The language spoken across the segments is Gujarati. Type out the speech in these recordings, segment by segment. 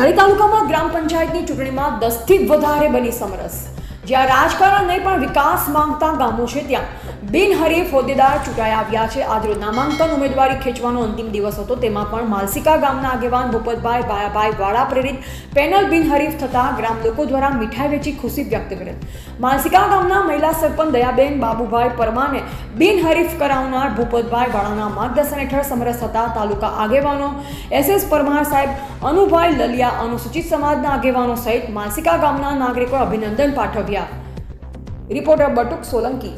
ધારી તાલુકામાં ગ્રામ પંચાયતની ચૂંટણીમાં દસથી વધારે બની સમરસ. જ્યાં રાજકારણ નહીં પણ વિકાસ માંગતા ગામો છે ત્યાં. બિનહરીફ હોદ્દેદાર ચૂંટાઈ આવ્યા છે. આજરોજ નામાંકન ઉમેદવારી ખેંચવાનો અંતિમ દિવસ હતો. તેમાં પણ માલસિકા ગામના આગેવાન ભૂપતભાઈ બાયાભાઈ વાળા પ્રેરિત પેનલ બિનહરીફ થતા ગ્રામ લોકો દ્વારા મીઠાઈ વેચી ખુશી વ્યક્ત કરેલ માલસિકા ગામના મહિલા સરપંચ દયાબેન બાબુભાઈ પરમાને બિનહરીફ કરાવનાર ભૂપતભાઈ વાળાના માર્ગદર્શન હેઠળ સમરસ થતા તાલુકા આગેવાનો એસ એસ પરમાર સાહેબ, અનુભાઈ લલિયા, અનુસૂચિત સમાજના આગેવાનો સહિત માલસિકા ગામના નાગરિકો અભિનંદન પાઠવ્યા. રિપોર્ટર બટુક સોલંકી.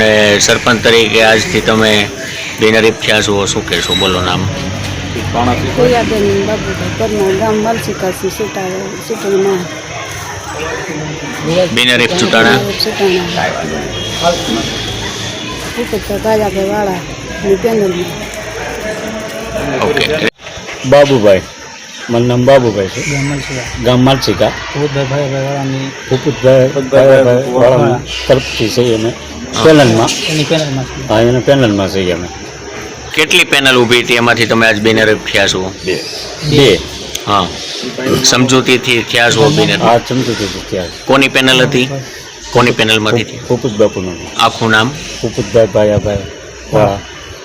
અને સરપંચ તરીકે આજથી તમે બિનરીફ થયા છો શું કહેશો? બોલો નામ. બિનરીફ ચૂંટાણા. ઓકે. બાબુભાઈ મારું નામ બાબુભાઈ છે. ગામ માલસિકા ભૂપતભાઈ તરફથી છે અમે પેનલમાં. હા એને પેનલમાં છે અમે. કેટલી પેનલ ઊભી હતી? એમાંથી તમે આજ બિનહરીફ થયા છો. બે. બે. હા. સમજૂતીથી થયા છો બિનહરીફ હા સમજૂતીથી થયા કોની પેનલ હતી? કોની પેનલમાંથી હતી? ભૂપત બાપુનું આખું નામ? ભૂપતભાઈ ભાયાભાઈ. વાળા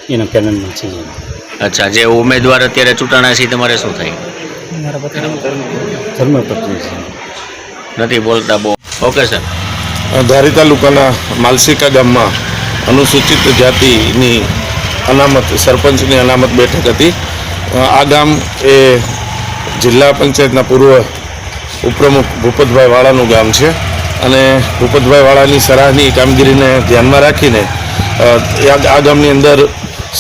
એના પેનલમાં છે અચ્છા જે ઉમેદવાર અત્યારે ચૂંટાણા છે તમારે શું થાય? ધર્મપત્ની નથી બોલતા બહુ. Okay sir. ધારી તાલુકાના માલસિકા ગામમાં અનુસૂચિત જાતિની અનામત સરપંચની અનામત બેઠક હતી. આ ગામ એ જિલ્લા પંચાયતના પૂર્વ ઉપપ્રમુખ ભૂપતભાઈ વાળાનું ગામ છે. અને ભૂપતભાઈ વાળાની સરાહની કામગીરીને ધ્યાનમાં રાખીને આ ગામની અંદર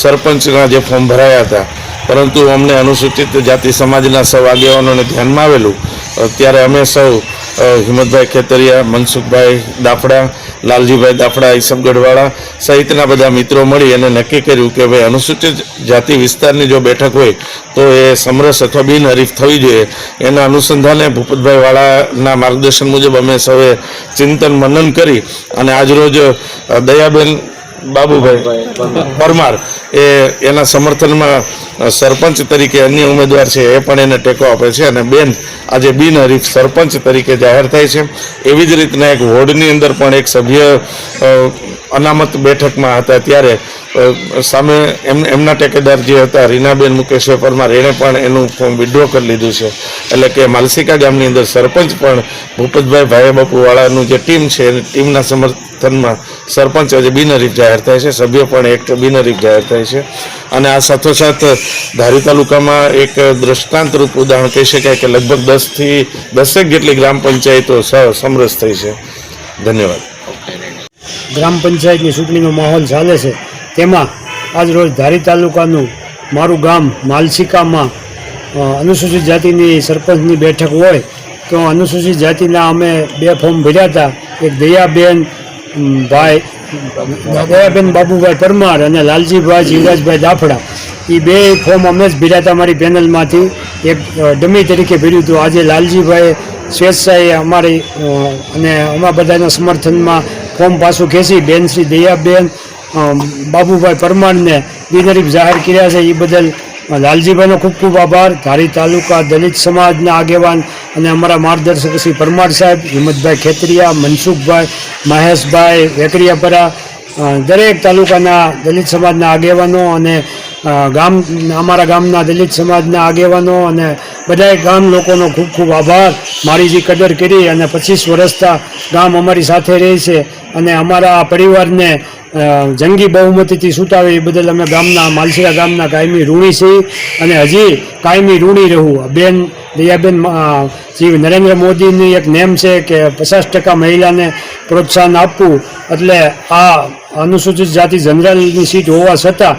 સરપંચના જે ફોર્મ ભરાયા હતા પરંતુ અમને અનુસૂચિત જાતિ સમાજના સૌ આગેવાનોને ધ્યાનમાં આવેલું ત્યારે અમે સૌ હિંમતભાઈ ખેતરિયા, મનસુખભાઈ દાફડા, લાલજીભાઈ દાફડા ઈસબગઢવાળા સહિતના બધા મિત્રો મળી અને નક્કી કર્યું કે ભાઈ અનુસૂચિત જાતિ વિસ્તારની જો બેઠક હોય તો એ સમરસ અથવા બિનહરીફ થવી જોઈએ. એના અનુસંધાને ભૂપતભાઈ વાળાના માર્ગદર્શન મુજબ અમે સૌએ ચિંતન મનન કરી અને આજરોજ દયાબેન બાબુભાઈ પરમાર. એ એના સમર્થનમાં સરપંચ તરીકે અન્ય ઉમેદવાર છે એ પણ એને ટેકો આપે છે અને બેન, આજે બિનહરીફ સરપંચ તરીકે જાહેર થાય છે. એવી જ રીતના એક વોર્ડની અંદર પણ એક સભ્ય અનામત બેઠકમાં હતા ત્યારે સામે એમ, એમના ટેકેદાર જે હતા, રીનાબેન મુકેશભાઈ પરમાર એણે પણ એનું ફોર્મ વિડ્રો કરી લીધું છે. એટલે કે માલસિકા ગામની અંદર સરપંચ પણ ભૂપતભાઈ ભાઈ બાપુવાળાનું જે ટીમ છે, એની ટીમના સમર્થનમાં સરપંચ આજે બિનહરીફ જાહેર થાય છે. સભ્ય પણ એક બિનહરીફ જાહેર થાય છે. અને આ સાથોસાથ ધારી તાલુકામાં એક દ્રષ્ટાંતરૂપ ઉદાહરણ કહી શકાય કે લગભગ દસથી દસેક જેટલી ગ્રામ પંચાયતો સમરસ થઈ છે. ધન્યવાદ. ગ્રામ પંચાયતની ચૂંટણીનો માહોલ ચાલે છે. તેમાં આજ રોજ ધારી તાલુકાનું મારું ગામ માલસિકામાં અનુસૂચિત જાતિની સરપંચની બેઠક હોય, તો અનુસૂચિત જાતિના અમે બે ફોર્મ ભર્યા હતા. એક દયાબેન ભાઈ, દયાબેન બાબુભાઈ પરમાર અને લાલજીભાઈ જીવરાજભાઈ દાફડા. એ બે ફોર્મ અમે જ ભર્યા હતા અમારી પેનલમાંથી. એક ડમી તરીકે ભર્યું હતું. આજે લાલજીભાઈ સ્વેચ્છાએ અમારી અને અમારા બધાના સમર્થનમાં ફોર્મ પાછું ખેંચી. બેન શ્રી દયાબેન બાબુભાઈ પરમારને બિનરીફ જાહેર કર્યા છે. એ બદલ લાલજીભાઈનો ખૂબ ખૂબ આભાર. ધારી તાલુકા દલિત સમાજના આગેવાન અને અમારા માર્ગદર્શક શ્રી પરમાર સાહેબ, હિંમતભાઈ ખેતરિયા, મનસુખભાઈ, મહેશભાઈ વેકરિયાપરા દરેક તાલુકાના દલિત સમાજના આગેવાનો અને ગામ, અમારા ગામના દલિત સમાજના આગેવાનો અને બધાય ગામ લોકોનો ખૂબ ખૂબ આભાર. મારી જે કદર કરી અને પચીસ વર્ષતા ગામ અમારી સાથે રહે છે અને અમારા પરિવારને જંગી બહુમતીથી છૂટાવે એ બદલ અમે ગામના માલસીરા ગામના કાયમી ઋણી છીએ અને હજી કાયમી ઋણી રહું. બેન, દયાબેન શ્રી નરેન્દ્ર મોદીની એક નેમ છે કે પચાસ ટકા મહિલાને પ્રોત્સાહન આપવું. એટલે આ અનુસૂચિત જાતિ જનરલની સીટ હોવા છતાં